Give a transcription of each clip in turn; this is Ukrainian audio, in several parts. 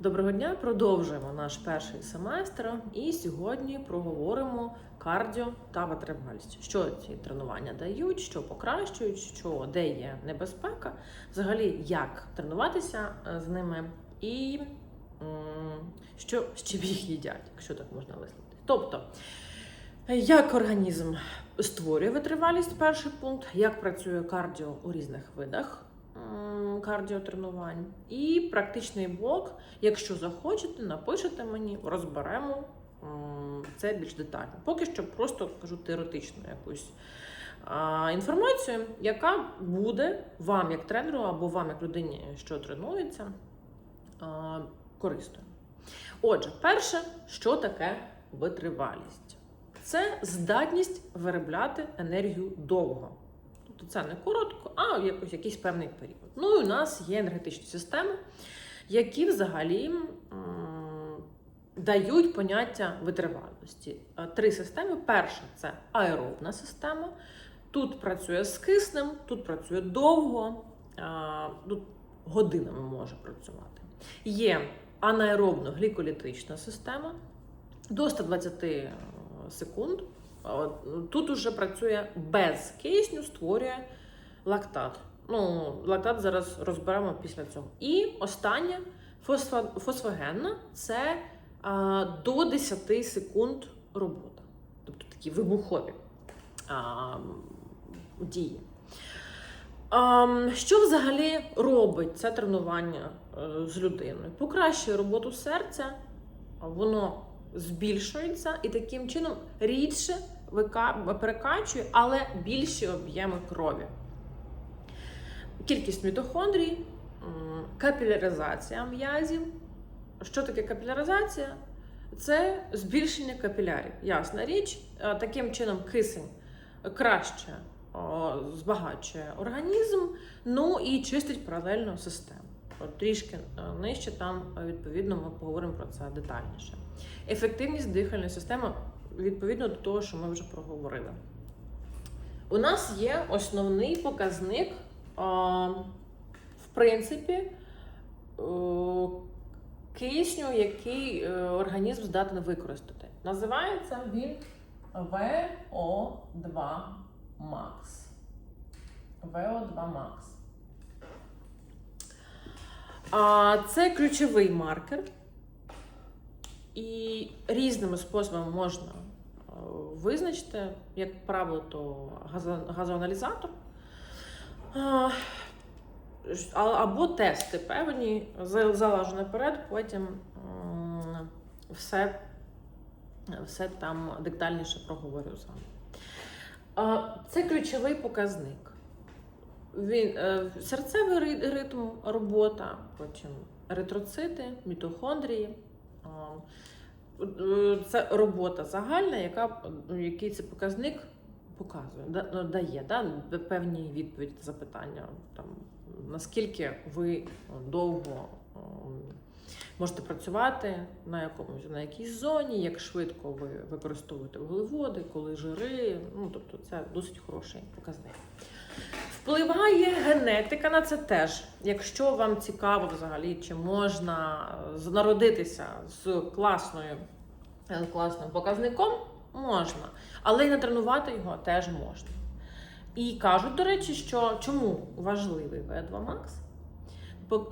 Доброго дня, продовжуємо наш перший семестр. І сьогодні проговоримо кардіо та витривалість. Що ці тренування дають, що покращують, що де є небезпека, взагалі як тренуватися е, з ними, і що з чим їх їдять, якщо так можна висловити. Тобто, як організм створює витривалість, перший пункт, як працює кардіо у різних видах кардіотренувань, і практичний блок. Якщо захочете, напишете мені, розберемо це більш детально. Поки що просто кажу теоретичну якусь інформацію, яка буде вам як тренеру або вам як людині, що тренується, корисною. Отже, перше, що таке витривалість? Це здатність виробляти енергію довго. Тобто це не коротко, а якось якийсь певний період. Ну і у нас є енергетичні системи, які взагалі дають поняття витривалості. Е, Три системи. Перша це аеробна система. Тут працює з киснем, тут працює довго, тут годинами може працювати. Є анаеробно гліколітична система до 120 секунд. От, Тут уже працює без кисню, створює лактат. Ну, лактат зараз розберемо після цього. І остання фосфогенна це а, до 10 секунд робота. Тобто такі вибухові а, дії. А, що взагалі робить це тренування е, з людиною? Покращує роботу серця, воно збільшується і таким чином рідше перекачує, але більші об'єми крові. Кількість мітохондрій, капіляризація м'язів. Що таке капіляризація? Це збільшення капілярів. Ясна річ, е, таким чином кисень краще збагачує організм, ну і чистить паралельну систему. Трішки е, нижче там відповідно ми поговоримо про це детальніше. Ефективність дихальної системи відповідно до того, що ми вже проговорили. У нас є основний показник, в принципі, кисню, який е, організм здатний використати. Називається він VO2 Max. VO2 Max. Це ключовий маркер, і різними способами можна е, визначити, як правило, то газоаналізатор. Або тести певні, за- залажу наперед, потім все, все там детальніше проговорю з вами. Це ключовий показник. Він, е, серцевий ритм, робота, потім еритроцити, мітохондрії. Е, Це робота загальна, яка, який цей показник показує, ну, дає да, певні відповіді на запитання, там, наскільки ви довго ем, можете працювати на якомусь на якійсь зоні, як швидко ви використовуєте вуглеводи, коли жири. Ну, тобто це досить хороший показник. Впливає генетика на це теж. Якщо вам цікаво взагалі, чи можна е, народитися з класною, е, класним показником, можна. Але й натренувати його теж можна. І кажуть, до речі, що чому важливий V2 Max?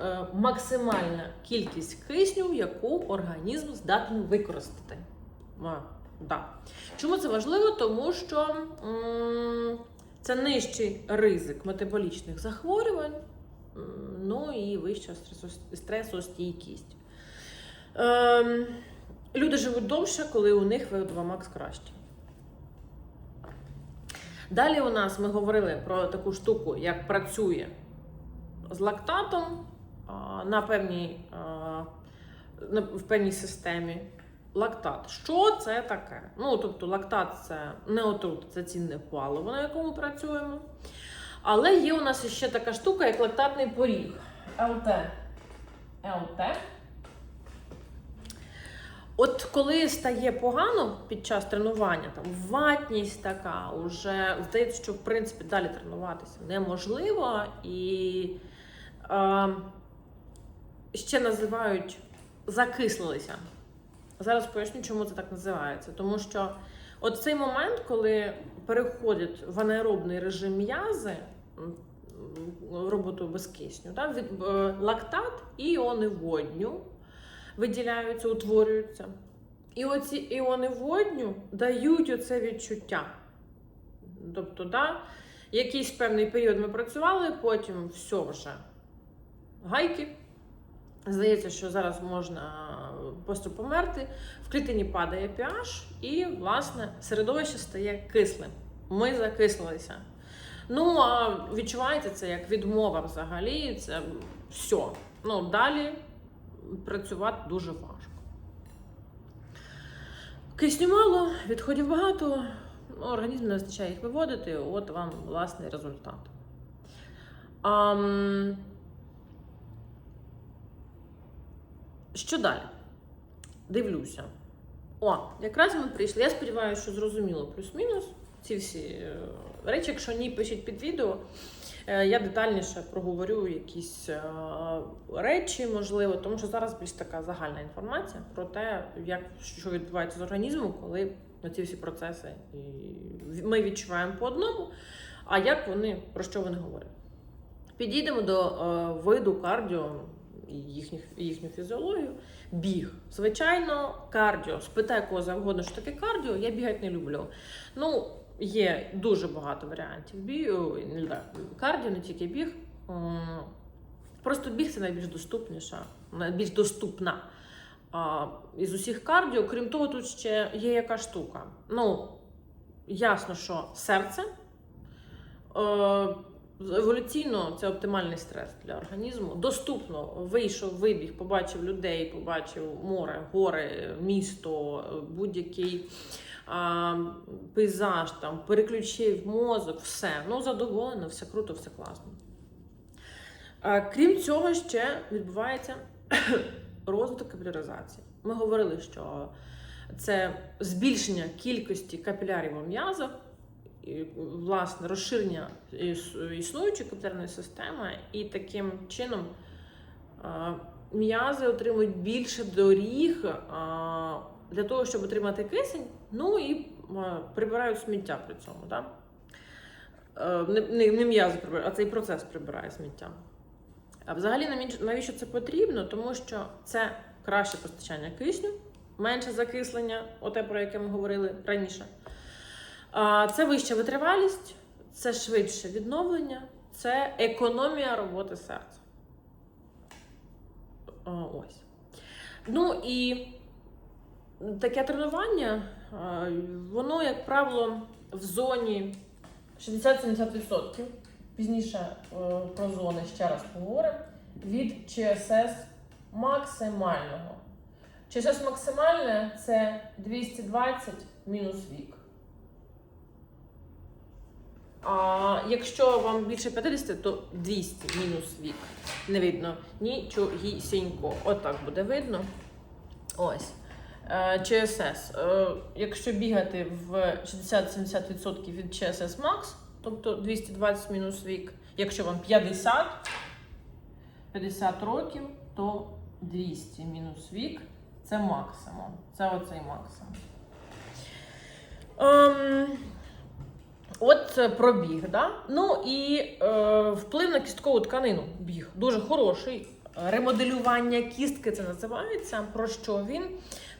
Е, Максимальна кількість кисню, яку організм здатний використати. Чому це важливо? Тому що м, це нижчий ризик метаболічних захворювань, ну і вища стресостійкість. Ем, люди живуть довше, коли у них VO2 Max краще. Далі у нас ми говорили про таку штуку, як працює з лактатом на певній, в певній системі. Лактат. Що це таке? Ну, тобто, лактат це не отрута, це цінне паливо, на якому працюємо. Але є у нас ще така штука, як лактатний поріг. ЛТ. ЛТ. От коли стає погано під час тренування, там ватність така, уже здається, що в принципі далі тренуватися неможливо. І е, ще називають закислилися. Зараз поясню, чому це так називається. Тому що от цей момент, коли переходять в анаеробний режим м'язи, роботу без кисню, да, від, е, лактат і іони водню виділяються, утворюються. І оці іони водню дають оце відчуття. Тобто, да, якийсь певний період ми працювали, потім все вже гайки. Здається, що зараз можна просто померти. В клітині падає pH і, власне, середовище стає кислим. Ми закислилися. Ну, а відчувається це як відмова взагалі. Це все. Ну, далі працювати дуже важко. Кисню мало, відходів багато, ну, організм не вистачає їх виводити, от вам власний результат. Ам... Що далі? Дивлюся. О, якраз ми прийшли. Я сподіваюся, що зрозуміло плюс-мінус ці всі е, речі. Якщо ні, пишіть під відео. Е, Я детальніше проговорю якісь е, речі, можливо, тому що зараз більш така загальна інформація про те, як що відбувається з організмом, коли ці всі процеси і ми відчуваємо по одному, а як вони про що вони говорять. Підійдемо до виду кардіо і їхніх, їхню фізіологію. Біг. Звичайно, кардіо. Спитай кого завгодно, що таке кардіо, я бігати не люблю. Ну, є дуже багато варіантів знаю, кардіо, не тільки біг. Просто біг це найбільш доступніша, найбільш доступна а, із усіх кардіо. Крім того, тут ще є яка штука. Ну, ясно, що серце. Еволюційно це оптимальний стрес для організму. Доступно вийшов, вибіг, побачив людей, побачив море, гори, місто, будь-який а, пейзаж, там, переключив мозок, все. Ну, задоволено, все круто, все класно. А, крім цього, ще відбувається розвиток капіляризації. Ми говорили, що це збільшення кількості капілярів у м'язах власне розширення існуючої капітальної системи, і таким чином м'язи отримують більше доріг для того, щоб отримати кисень, ну і прибирають сміття при цьому. Да? Е, Не, не, не м'язи прибирають, а цей процес прибирає сміття. А взагалі навіщо це потрібно? Тому що це краще постачання кисню, менше закислення, оте, про яке ми говорили раніше. Це вища витривалість, це швидше відновлення, це економія роботи серця. Ось. Ну і таке тренування, воно, як правило, в зоні 60-70%. Пізніше е, про зони ще раз поговоримо. Від ЧСС максимального. ЧСС максимальне це 220 мінус вік. А якщо вам більше 50, то 200 мінус вік. Не видно нічогісінько. Отак буде видно. Ось. Е, ЧСС. Е, Якщо бігати в 60-70% від ЧСС Max, тобто 220 мінус вік, якщо вам 50, 50 років, то 200 мінус вік це максимум. Це оцей максимум. Ем, От це про біг, да? Ну і е, вплив на кісткову тканину. Біг дуже хороший. Ремоделювання кістки це називається. Про що він?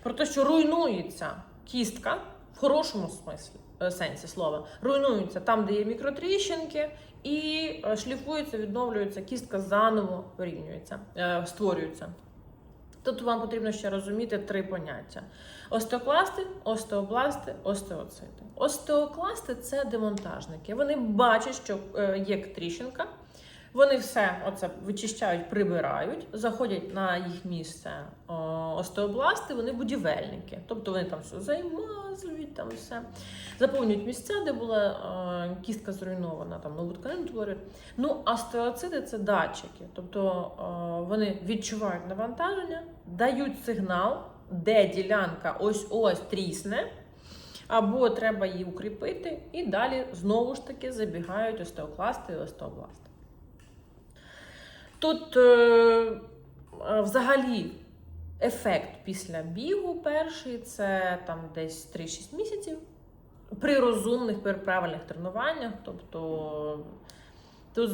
Про те, що руйнується кістка в хорошому смислі, е, сенсі слова. Руйнується там, де є мікротріщинки, і е, шліфується, відновлюється, кістка заново вирівнюється, е, створюється. Тут вам потрібно ще розуміти три поняття: остеокласти, остеобласти, остеоцити. Остеокласти це демонтажники. Вони бачать, що е, є тріщинка. Вони все оце вичищають, прибирають, заходять на їх місце остеобласти, вони будівельники. Тобто вони там все займазують, там все заповнюють місця, де була кістка зруйнована, там нову тканину творюють. Ну, а остеоцити це датчики. Тобто вони відчувають навантаження, дають сигнал, де ділянка ось-ось трісне. Або треба її укріпити, і далі знову ж таки забігають остеокласти і остеобласти. Тут е, е, взагалі ефект після бігу перший це там десь 3-6 місяців. При розумних, при правильних тренуваннях. Тобто тут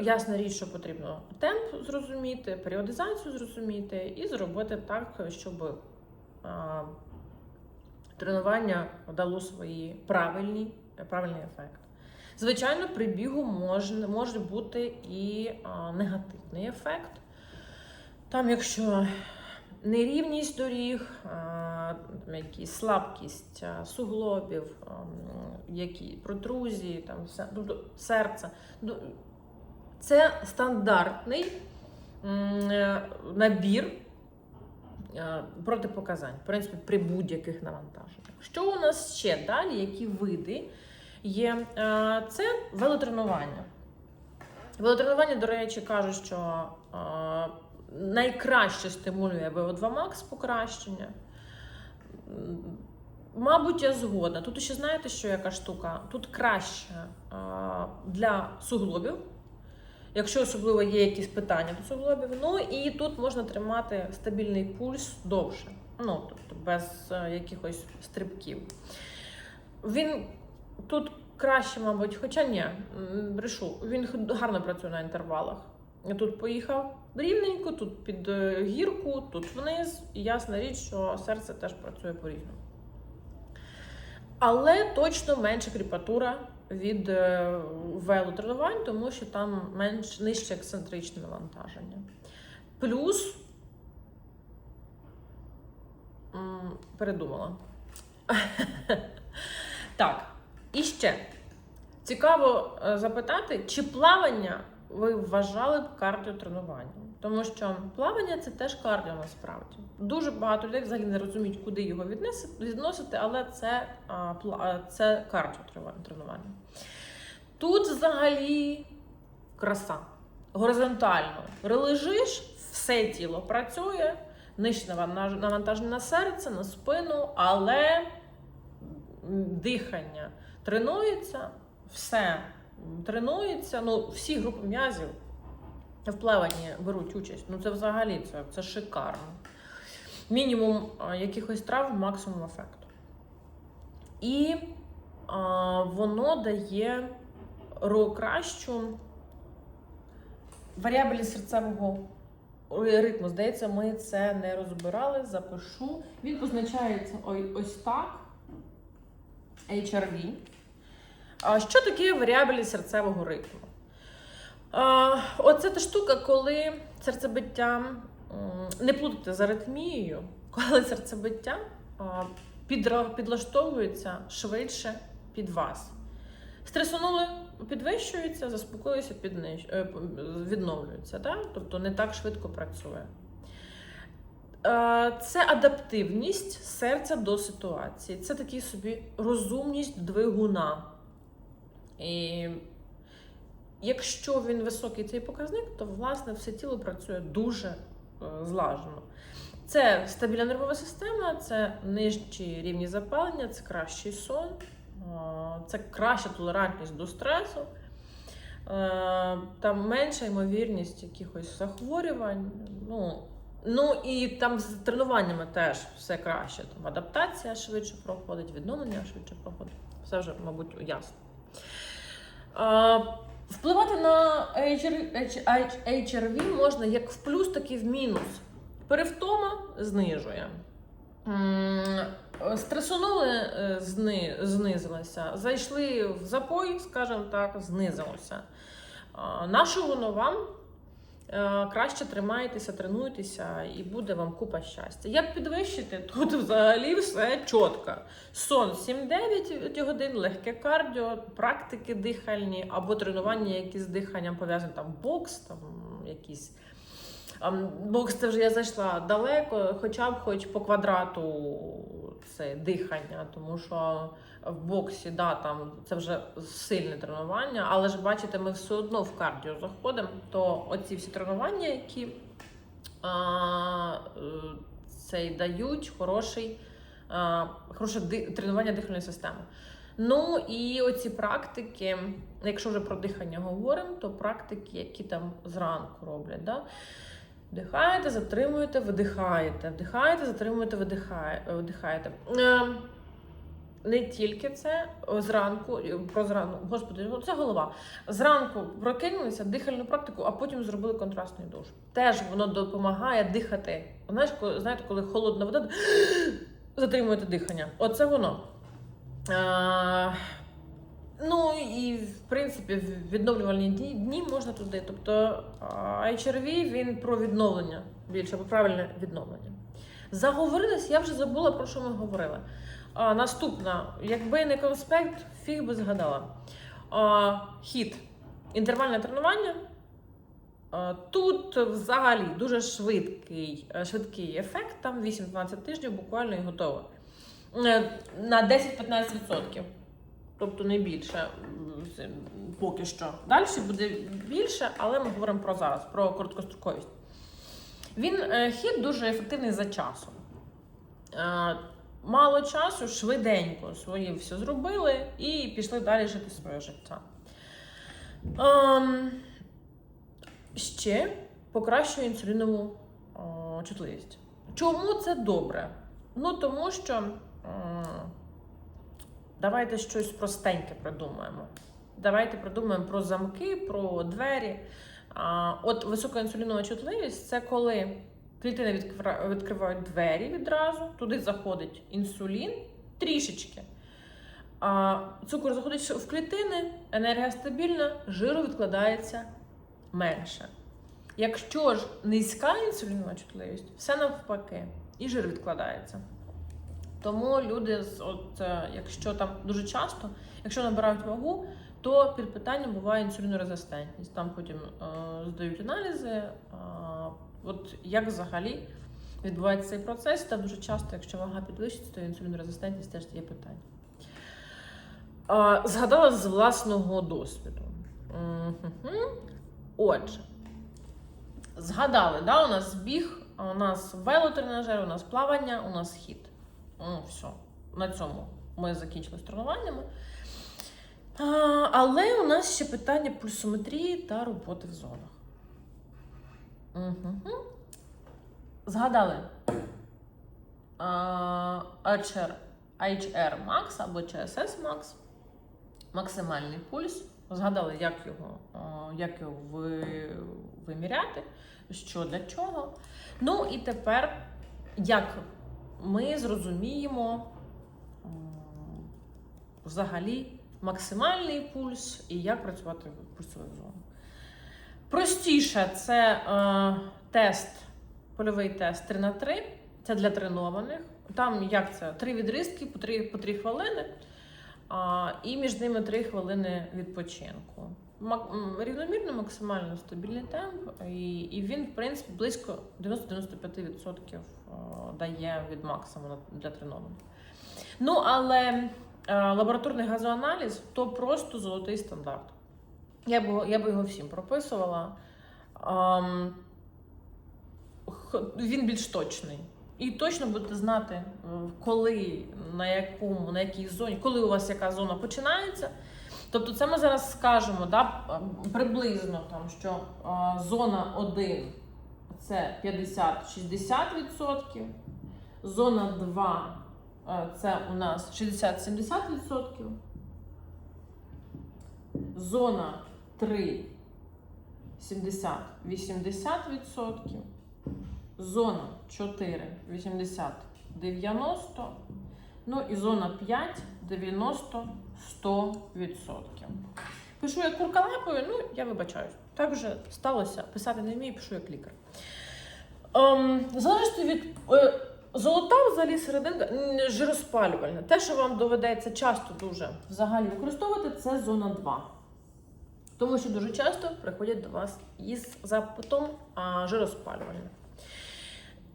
ясна річ, що потрібно темп зрозуміти, періодизацію зрозуміти і зробити так, щоб а, тренування дало свої правильні, правильний ефект. Звичайно, при бігу може, бути і а, негативний ефект. Там, якщо нерівність доріг, а, якісь слабкість а, суглобів, а, які протрузії, там тобто серце. Ну, Це стандартний е, набір протипоказань, в принципі, при будь-яких навантаженнях. Що у нас ще далі? Які види є? Е, Це велотренування. Велотренування, до речі, кажуть, що е, найкраще стимулює VO2 Max покращення. Мабуть, я згодна. Тут ще знаєте, що яка штука? Тут краще е, для суглобів, якщо особливо є якісь питання до суглобів. Ну і тут можна тримати стабільний пульс довше, ну тобто без якихось стрибків. Він тут краще, мабуть, хоча ні, брешу, він гарно працює на інтервалах. Тут поїхав рівненько, тут під е, гірку, тут вниз. І ясна річ, що серце теж працює по-різному. Але точно менша кріпатура від е, велотренувань, тому що там менш нижче ексцентричне навантаження. Плюс передумала. так, і ще цікаво е, запитати, чи плавання ви вважали б кардіотренуванням? Тому що плавання це теж кардіо насправді. Дуже багато людей взагалі не розуміють, куди його відносити, але це, це кардіотренування. Тут взагалі краса. Горизонтально лежиш, все тіло працює, нижче навантаж- навантаження на серце, на спину, але дихання тренується, все тренується. Ну, всі групи м'язів в плаванні беруть участь. Ну це взагалі це, це шикарно. Мінімум якихось травм, максимум ефекту. І а, воно дає кращу варіабельність серцевого ритму. Здається, ми це не розбирали. Запишу. Він позначається ось так. HRV. Що таке варіабельність серцевого ритму? Оце та штука, коли серцебиття не плутати з аритмією, коли серцебиття підлаштовується швидше під вас. Стресонули, підвищується, заспокоїться, піднищ... е, відновлюється. Так? Тобто не так швидко працює. Це адаптивність серця до ситуації. Це такий собі розумність двигуна. І якщо він високий цей показник, то власне все тіло працює дуже е, злажено. Це стабільна нервова система, це нижчі рівні запалення, це кращий сон, е, це краща толерантність до стресу, е, там менша ймовірність якихось захворювань. Ну, ну і там з тренуваннями теж все краще. Там адаптація швидше проходить, відновлення швидше проходить. Все вже, мабуть, ясно. Впливати на HRV можна як в плюс, так і в мінус. Перевтома знижує. Стресонули, е, зни, знизилося. Зайшли в запой, скажімо так, знизилося. Нашого воно вам краще тримайтеся, тренуйтеся і буде вам купа щастя. Як підвищити? Тут взагалі все чітко. Сон 7-9 годин, легке кардіо, практики дихальні або тренування, які з диханням пов'язані, там бокс, там якісь. Бокс це вже я зайшла далеко, хоча б хоч по квадрату це дихання, тому що в боксі, да, там це вже сильне тренування, але ж бачите, ми все одно в кардіо заходимо, то оці всі тренування, які а, е, цей дають хороший, а, хороше тренування дихальної системи. Ну і оці практики, якщо вже про дихання говоримо, то практики, які там зранку роблять. Да? Вдихаєте, затримуєте, видихаєте. Вдихаєте, затримуєте, видихаєте. Не тільки це зранку, про зранку, господи, ну, це голова. Зранку прокинулися, дихальну практику, а потім зробили контрастний душ. Теж воно допомагає дихати. Знаєш, знаєте, коли холодна вода, затримуєте дихання. Оце воно. А, ну і в принципі в відновлювальні дні, дні можна туди. Тобто HRV він про відновлення більше, про правильне відновлення. Заговорилась, я вже забула про що ми говорили. А, наступна, якби не конспект, фіг би згадала. А, хід. Інтервальне тренування. А, Тут взагалі дуже швидкий, е, швидкий ефект, там 8-12 тижнів буквально і готово. Е, На 10-15%. Тобто не більше поки що. Далі буде більше, але ми говоримо про зараз, про короткостроковість. Він е, хід дуже ефективний за часом. Е, Мало часу, швиденько свої все зробили і пішли далі жити своє життя. Ем, ще покращує інсулінову о, чутливість. Чому це добре? Ну тому що м, давайте щось простеньке придумаємо. Давайте придумаємо про замки, про двері. А, от висока інсулінова чутливість це коли клітини відкривають двері відразу, туди заходить інсулін трішечки. А, цукор заходить в клітини, енергія стабільна, жиру відкладається менше. Якщо ж низька інсулінова чутливість, все навпаки, і жир відкладається. Тому люди, от, е, якщо там дуже часто, якщо набирають вагу, то під питанням буває інсулінорезистентність. Там потім е, здають аналізи. Е, от як взагалі відбувається цей процес, та дуже часто, якщо вага підвищиться, то інсулінорезистентність теж є питання. Згадала з власного досвіду. Отже, згадали, да, у нас біг, у нас велотренажер, у нас плавання, у нас хід. Ну, все. На цьому ми закінчили з тренуваннями. Але у нас ще питання пульсометрії та роботи в зонах. Угу. Згадали HR, HR Max або CSS Max. Максимальний пульс. Згадали, як його, як його ви, виміряти, що для чого. Ну і тепер, як ми зрозуміємо взагалі максимальний пульс і як працювати в пульсових зонах. Простіше це е, тест, польовий тест 3 на 3 Це для тренованих. Там як це? Три відрізки по 3, по 3 хвилини, а, і між ними 3 хвилини відпочинку. Мак- Рівномірно, максимально стабільний темп, і, і він, в принципі, близько 90-95% е, дає від максимуму для тренованих. Ну, але е, лабораторний газоаналіз то просто золотий стандарт. Я б, я б його всім прописувала. Х- він більш точний. І точно будете знати, е, коли, на якому, на якій зоні, коли у вас яка зона починається. Тобто, це ми зараз скажемо да, приблизно, там, що е, зона 1 це 50-60%, зона 2 е, це у нас 60-70%, зона 3 70-80%, зона 4 80-90%, ну і зона 5 90-100%. Пишу як курка лапою, ну я вибачаюсь. Так вже сталося. Писати не вмію, пишу як лікар. Ем, залежно від е, золота взагалі серединка жироспалювальна. Те, що вам доведеться часто дуже взагалі використовувати, це зона 2. Тому що дуже часто приходять до вас із запитом а, жироспалювальне.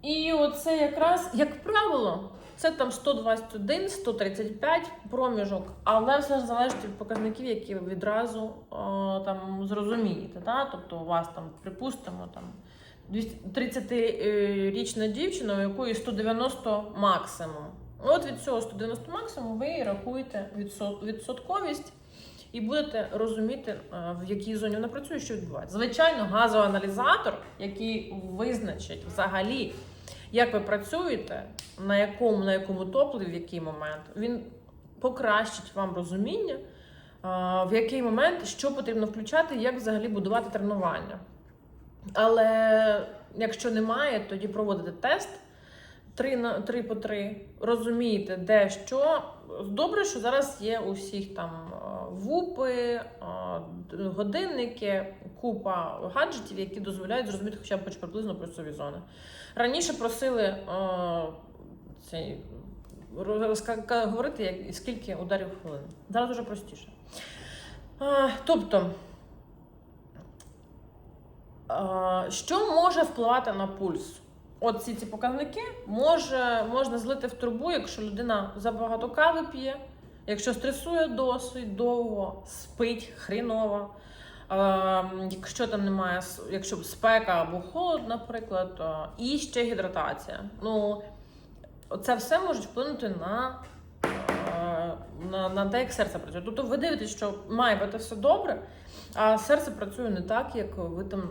І оце якраз, як правило, це там 121, 135 проміжок, але все ж залежить від показників, які ви відразу о, там зрозумієте. Да? Тобто у вас там, припустимо, там 30-річна дівчина, у якої 190 максимум. От від цього 190 максимум ви рахуєте відсотковість і будете розуміти, е, в якій зоні вона працює, що відбувається. Звичайно, газоаналізатор, який визначить взагалі, як ви працюєте, на якому, на якому топливі, в який момент, він покращить вам розуміння, е, в який момент що потрібно включати, як взагалі будувати тренування. Але якщо немає, тоді проводите тест. Три на три по три розумієте, де що. Добре, що зараз є у всіх там вупи, годинники, купа гаджетів, які дозволяють зрозуміти хоча б хоч приблизно плюсові зони. Раніше просили цей, говорити, як, скільки ударів в хвилину. Зараз дуже простіше. Тобто, що може впливати на пульс? От ці ці показники може, можна злити в трубу, якщо людина забагато кави п'є, якщо стресує досить довго, спить хріново. Якщо там немає, якщо спека або холод, наприклад, і ще гідратація. Ну, це все може вплинути на, на, на те, як серце працює. Тобто ви дивитесь, що має бути все добре, а серце працює не так, як ви там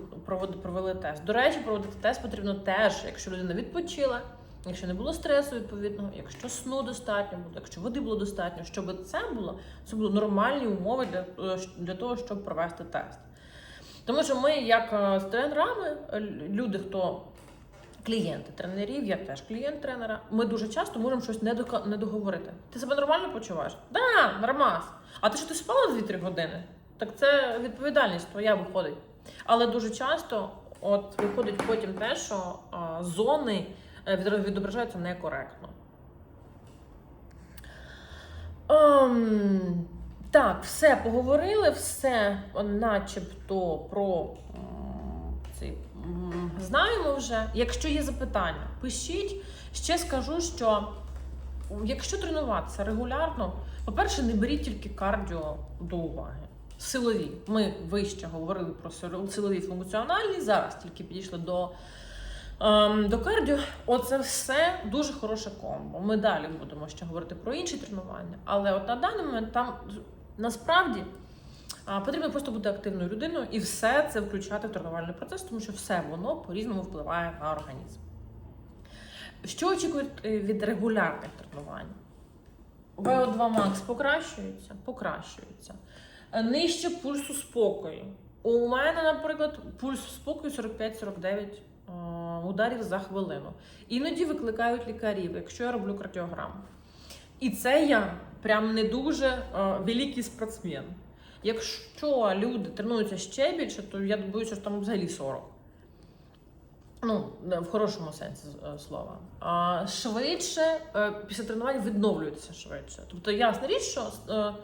провели тест. До речі, проводити тест потрібно теж, якщо людина відпочила, якщо не було стресу відповідного, якщо сну достатньо було, якщо води було достатньо, щоб це було, це були нормальні умови для, е, для того, щоб провести тест. Тому що ми, як е, з тренерами, е, люди, хто клієнти тренерів, я теж клієнт тренера, ми дуже часто можемо щось не, договорити. Ти себе нормально почуваєш? Да, нормас. А ти що ти спала 2-3 години? Так це відповідальність твоя виходить. Але дуже часто от виходить потім те, що а, зони відображаються некоректно. Ем, так, все поговорили, все начебто про цей знаємо вже. Якщо є запитання, пишіть. Ще скажу, що якщо тренуватися регулярно, по-перше, не беріть тільки кардіо до уваги. Силові. Ми вище говорили про силові функціональні, зараз тільки підійшли до, до кардіо. Оце все дуже хороше комбо. Ми далі будемо ще говорити про інші тренування. Але от на даний момент там насправді потрібно просто бути активною людиною і все це включати в тренувальний процес, тому що все воно по-різному впливає на організм. Що очікують е, від регулярних тренувань? VO2 Max покращується? Покращується. Е, Нижче пульсу спокою. У мене, наприклад, пульс спокою 45-49 е, ударів за хвилину. Іноді викликають лікарів, якщо я роблю кардіограму. І це я прям не дуже е, великий спортсмен. Якщо люди тренуються ще більше, то я боюся, що там взагалі 40. Ну, в хорошому сенсі е, слова. Швидше е, після тренувань відновлюється швидше. Тобто, ясна річ, що е,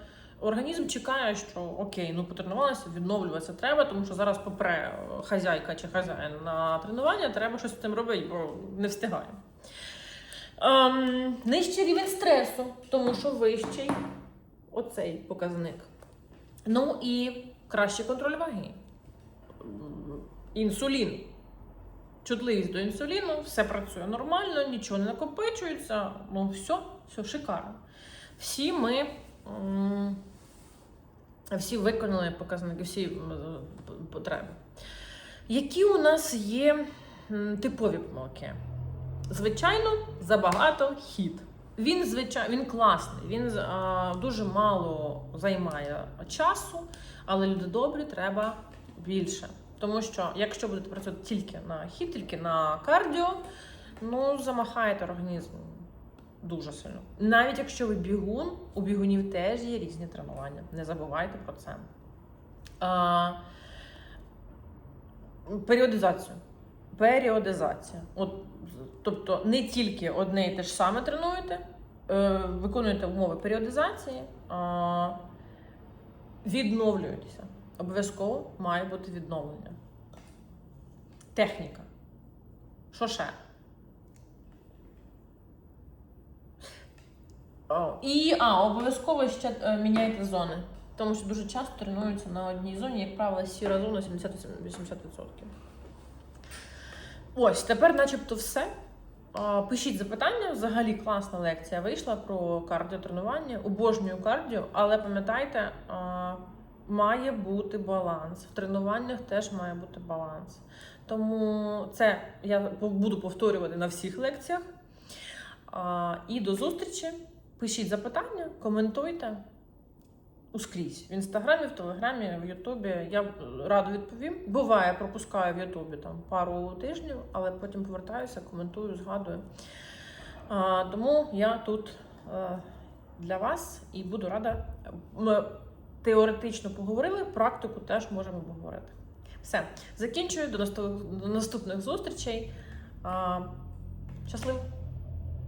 організм чекає, що окей, ну потренувалася, відновлюватися треба, тому що зараз попре хазяйка чи хазяїн на тренування, треба щось з цим робити, бо не встигаємо. Ем, нижчий рівень стресу, тому що вищий оцей показник. Ну і кращий контроль ваги. Інсулін. Чутливість до інсуліну, все працює нормально, нічого не накопичується. Ну, все, все шикарно. Всі ми всі виконали показники, всі потреби. Які у нас є типові помилки? Звичайно, забагато хід. Він звичайно він класний, він а, дуже мало займає часу, але люди добрі треба більше. Тому що якщо будете працювати тільки на хід, тільки на кардіо, ну замахаєте організм дуже сильно. Навіть якщо ви бігун, у бігунів теж є різні тренування. Не забувайте про це. А, періодизацію. Періодизація. От, тобто не тільки одне і те ж саме тренуєте, е, виконуєте умови періодизації, а відновлюєтеся. Обов'язково має бути відновлення. Техніка. Що ще? І а, обов'язково ще е, міняйте зони. Тому що дуже часто тренуються на одній зоні, як правило, сіра зона 70-80%. Ось, тепер начебто все. А, Пишіть запитання. Взагалі класна лекція вийшла про кардіотренування. Обожнюю кардіо, але пам'ятайте, а, має бути баланс. В тренуваннях теж має бути баланс. Тому це я буду повторювати на всіх лекціях. А, І до зустрічі. Пишіть запитання, коментуйте ускрізь в інстаграмі, в телеграмі, в Ютубі. Я радо відповім. Буває, пропускаю в Ютубі там пару тижнів, але потім повертаюся, коментую, згадую. А, тому я тут е, для вас і буду рада. Ми теоретично поговорили, практику теж можемо поговорити. Все, закінчую до наступних зустрічей. А, Щасливо!